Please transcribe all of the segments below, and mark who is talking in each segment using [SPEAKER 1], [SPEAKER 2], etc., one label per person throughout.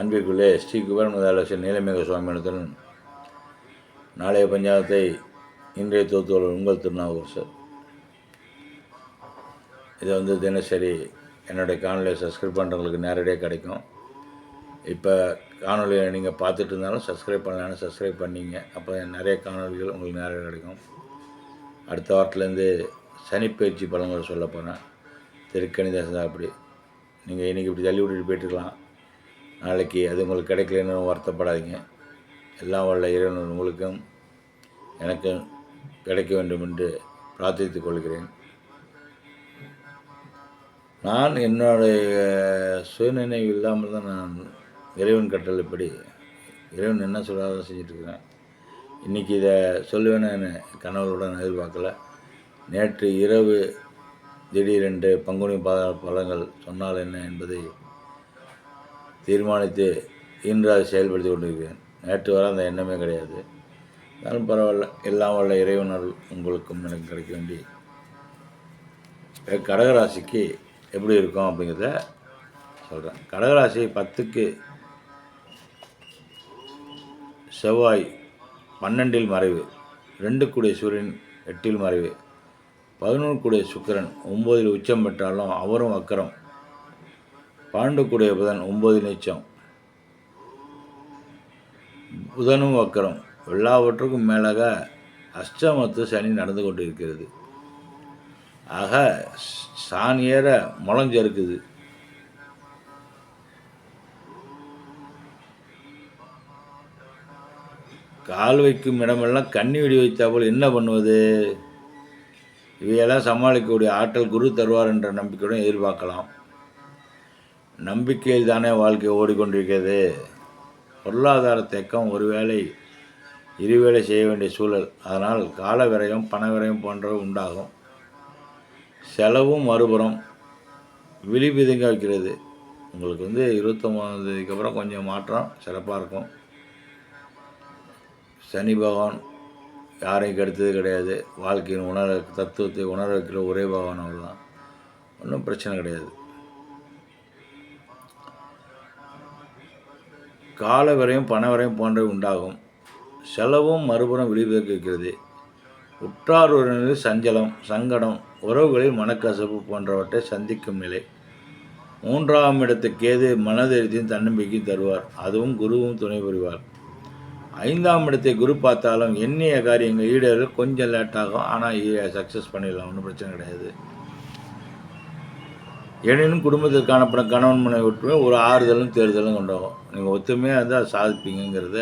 [SPEAKER 1] அன்பிற்குள்ளே ஸ்ரீ குபேரமுதாலட்சுமி நீலமேக சுவாமியிடத்துடன் நாளைய பஞ்சாங்கத்தை இன்றைய தோத்துவல் உங்கள் திருநாவுக்கரசர் இதை வந்து தினசரி என்னுடைய காணொலியை சப்ஸ்கிரைப் பண்ணுறவங்களுக்கு நேரடியாக கிடைக்கும். இப்போ காணொலியை நீங்கள் பார்த்துட்டு இருந்தாலும் சப்ஸ்கிரைப் பண்ணலான்னு சப்ஸ்கிரைப் பண்ணீங்க. அப்போ நிறைய காணொலிகள் உங்களுக்கு நேரடியாக கிடைக்கும். அடுத்த வாரத்துலேருந்து சனிப்பயிற்சி பலன்கள் சொல்ல போகிறேன். திருக்கணித அப்படி நீங்கள் இன்றைக்கி இப்படி தள்ளி விட்டுட்டு போயிட்டுருக்கலாம். நாளைக்கு அது உங்களுக்கு கிடைக்கலன்னு வருத்தப்படாதீங்க. எல்லாம் வல்ல இறைவன் உங்களுக்கும் எனக்கும் கிடைக்க வேண்டும் என்று பிரார்த்தித்துக் கொள்கிறேன். நான் என்னுடைய சுயநினைவு இல்லாமல் தான் நான் இறைவன் கட்டளைப்படி இறைவன் என்ன சொல்லாத செஞ்சிட்ருக்கிறேன். இன்றைக்கி இதை சொல்லுவேன்னு கனவுகளோட நான் எதிர்பார்க்கல. நேற்று இரவு திடீரென்று பங்குனி பாத பலங்கள் சொன்னால் என்ன என்பதை தீர்மானித்து இன்று அதை செயல்படுத்தி கொண்டிருக்கிறேன். நேற்று வர அந்த எண்ணமே கிடையாது. இருந்தாலும் பரவாயில்ல எல்லாம் வல்ல இறைவனால் உங்களுக்கும் எனக்கு கிடைக்க வேண்டி. கடகராசிக்கு எப்படி இருக்கும் அப்படிங்கிறத சொல்கிறேன் கடகராசி பத்துக்கு செவ்வாய் பன்னெண்டில் மறைவு ரெண்டு கூடிய சூரியன் எட்டில் மறைவு பதினொன்று கூடிய சுக்கிரன் ஒம்போதில் உச்சம் பெற்றாலும் அவரும் அக்கரம் பன்னெண்டு புதன் ஒம்பது நீச்சம். புதனும் வக்கரம். எல்லாவற்றுக்கும் மேலாக அஷ்டமத்து சனி நடந்து கொண்டு இருக்கிறது ஆக சாணியேற முளைஞ்சிருக்குது கால் வைக்கும் இடமெல்லாம் கண்ணி வெடி வைத்தாபோல் என்ன பண்ணுவது? இவையெல்லாம் சமாளிக்கக்கூடிய ஆற்றல் குரு தருவார் என்ற நம்பிக்கையுடன் எதிர்பார்க்கலாம். நம்பிக்கையில் தானே வாழ்க்கை ஓடிக்கொண்டிருக்கிறது. பொருளாதார தேக்கம் ஒருவேளை இருவேளை செய்ய வேண்டிய சூழல். அதனால் கால விரயம் பண விரயம் போன்றவை உண்டாகும். செலவும் மறுபுறம் விழி வைக்கிறது. உங்களுக்கு வந்து இருபத்தொம்பதாந்தேதிக்கு அப்புறம் கொஞ்சம் மாற்றம் சிறப்பாக இருக்கும். சனி பகவான் யாரையும் கெடுத்தது கிடையாது. வாழ்க்கையின் உணர தத்துவத்தை உணர வைக்கிற ஒரே பகவான் அவர் தான் ஒன்றும் பிரச்சனை கிடையாது. கால விரையும் பண விரையும் போன்றவை உண்டாகும். செலவும் மறுபுறம் விழிவிற்கு உற்றார் உறவினரில் சஞ்சலம் சங்கடம் உறவுகளில் மனக்கசப்பு போன்றவற்றை சந்திக்கும் நிலை. மூன்றாம் இடத்துக்கு ஏது மனதைரியத்தையும் தன்னம்பிக்கையும் தருவார். அதுவும் குருவும் துணை புரிவார். ஐந்தாம் இடத்தை குரு பார்த்தாலும் எண்ணிய காரியங்கள் ஈடேற கொஞ்சம் லேட்டாகும். ஆனால் சக்ஸஸ் பண்ணிடலாம். ஒன்றும் பிரச்சனை கிடையாது. எனினும் குடும்பத்தில் காணப்படும் கணவன் மனைவி ஒற்றுமை ஒரு ஆறுதலும் தேர்தலும் கொண்டாகும் நீங்கள் ஒத்துமையாக இருந்தால் சாதிப்பீங்கிறத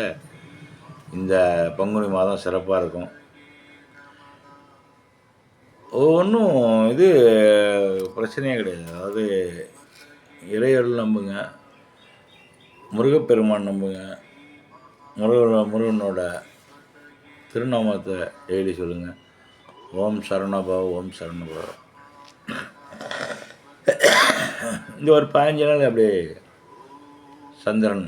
[SPEAKER 1] இந்த பங்குனி மாதம் சிறப்பாக இருக்கும். ஒன்றும் இது பிரச்சனையே கிடையாது. அதாவது இறையருள் நம்புங்க முருகப்பெருமான் நம்புங்க முருகன் முருகனோட திருநாமத்தை எழுதி சொல்லுங்கள் ஓம் சரணபவ ஓம் சரணபவ. இந்த ஒரு பதினஞ்சு நாள் அப்படியே சந்திரன்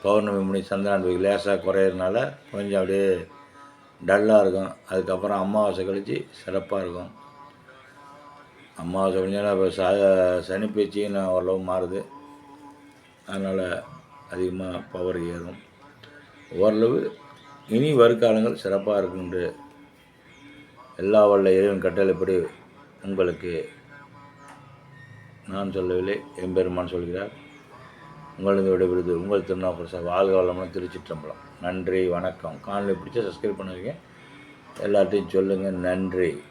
[SPEAKER 1] பௌர்ணமி முடி சந்திரன் அப்படி லேசாக குறையிறதுனால கொஞ்சம் அப்படியே டல்லாக இருக்கும். அதுக்கப்புறம் அமாவாசை கழித்து சிறப்பாக இருக்கும். அமாவாசை கொஞ்சம் இப்போ ச சனி பேச்சின்னு ஓரளவு மாறுது. அதனால் அதிகமாக பவர் ஏறும். ஓரளவு இனி வருக்காலங்கள் சிறப்பாக இருக்குன்று எல்லா வல்ல இறைவன் கட்டளைப்படி உங்களுக்கு நான் சொல்லவில்லை எம்பெருமான் சொல்கிறார். உங்களது விடைபெறுது உங்கள் திருநாவுக்கரசர் வாழ்க வளமுடன் திருச்சிற்றம்பலம். நன்றி வணக்கம். காணொலி பிடிச்சா சப்ஸ்கிரைப் பண்ணுவீங்க. எல்லாத்தையும் சொல்லுங்கள் நன்றி.